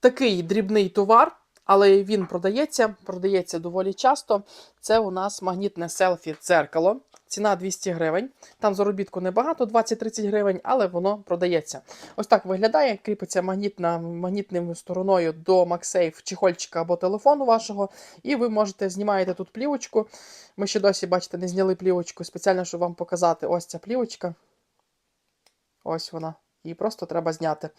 такий дрібний товар, але він продається, продається доволі часто. Це у нас магнітне селфі дзеркало. Ціна 200 гривень. Там заробітку небагато, 20-30 гривень, але воно продається. Ось так виглядає, кріпиться магнітна, магнітною стороною до MagSafe чехольчика або телефону вашого. І ви можете знімаєте тут плівочку. Ми ще досі, бачите, не зняли плівочку спеціально, щоб вам показати. Ось ця плівочка. Ось вона. Її просто треба зняти.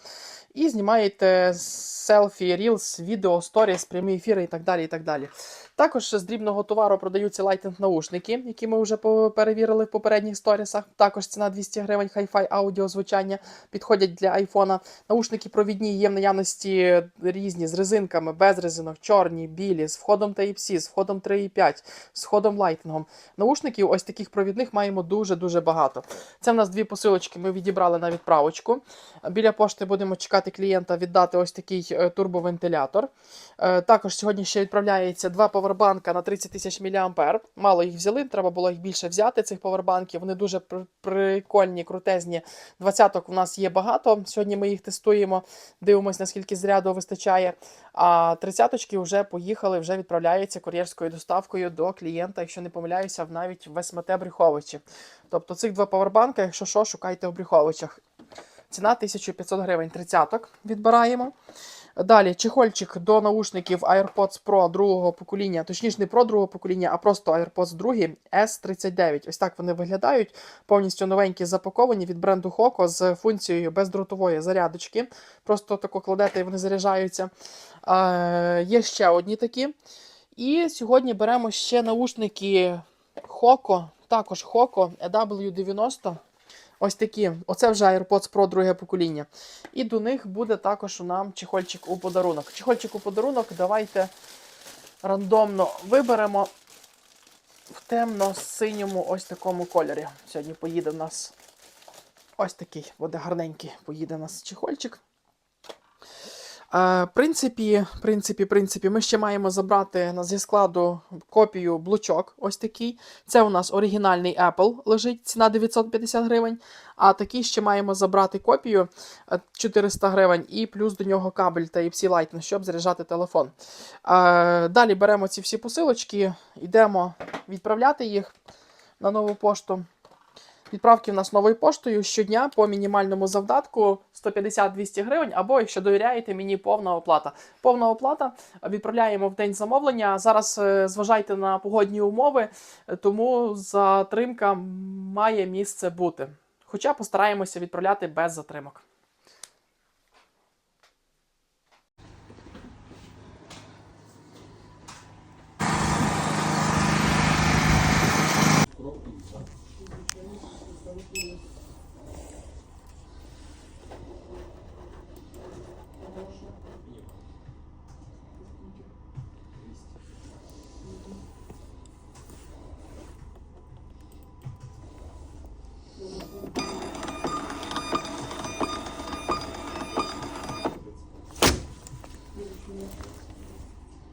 І знімаєте селфі, рілс, відео, сторіс, прямі ефіри і так далі. і так далі. Також з дрібного товару продаються лайтинг-наушники, які ми вже перевірили в попередніх сторісах. Також ціна 200 гривень, хай-фай аудіо звучання підходять для айфона. Наушники провідні є в наявності різні з резинками, без резинок, чорні, білі, з входом Type-C, з входом 3.5, з входом лайтингом. Наушників ось таких провідних маємо дуже-дуже багато. Це в нас дві посилочки, ми відібрали на відправочку. Біля пошти будемо чекати клієнта віддати ось такий е, турбовентилятор. Е, Також сьогодні ще відправляється два повербанка на 30 тисяч мА. Мало їх взяли, треба було їх більше взяти, цих повербанків. Вони дуже прикольні, крутезні. Двадцяток у нас є багато. Сьогодні ми їх тестуємо, дивимося, наскільки зряду вистачає. А тридцяточки вже поїхали, вже відправляються кур'єрською доставкою до клієнта, якщо не помиляюся, навіть в СМТ Брюховичі. Тобто цих два повербанка, якщо що, шукайте в Брюховичах. Ціна 1500 гривень. Тридцяток відбираємо. Далі чехольчик до наушників AirPods Pro другого покоління, точніше не Pro другого покоління, а просто AirPods 2 S39. Ось так вони виглядають. Повністю новенькі запаковані від бренду Hoco з функцією бездротової зарядочки. Просто тако кладете і вони заряджаються. Е, є ще одні такі. І сьогодні беремо ще наушники Hoco, також Hoco EW90. Ось такі. Оце вже AirPods Pro друге покоління. І до них буде також у нам чехольчик у подарунок. Чехольчик у подарунок давайте рандомно виберемо в темно-синьому ось такому кольорі. Сьогодні поїде в нас ось такий, буде гарненький, поїде у нас чехольчик. Е, В принципі, принципі, принципі, ми ще маємо забрати зі складу копію блочок. Ось такий. Це у нас оригінальний Apple лежить, ціна 950 гривень. А такий ще маємо забрати копію е, 400 гривень і плюс до нього кабель Type-C Lightning, щоб заряджати телефон. Е, Далі беремо ці всі посилочки, йдемо відправляти їх на нову пошту. Відправки в нас новою поштою щодня по мінімальному завдатку 150-200 гривень, або, якщо довіряєте, мені повна оплата. Повна оплата відправляємо в день замовлення. Зараз е, зважайте на погодні умови, тому затримка має місце бути. Хоча постараємося відправляти без затримок.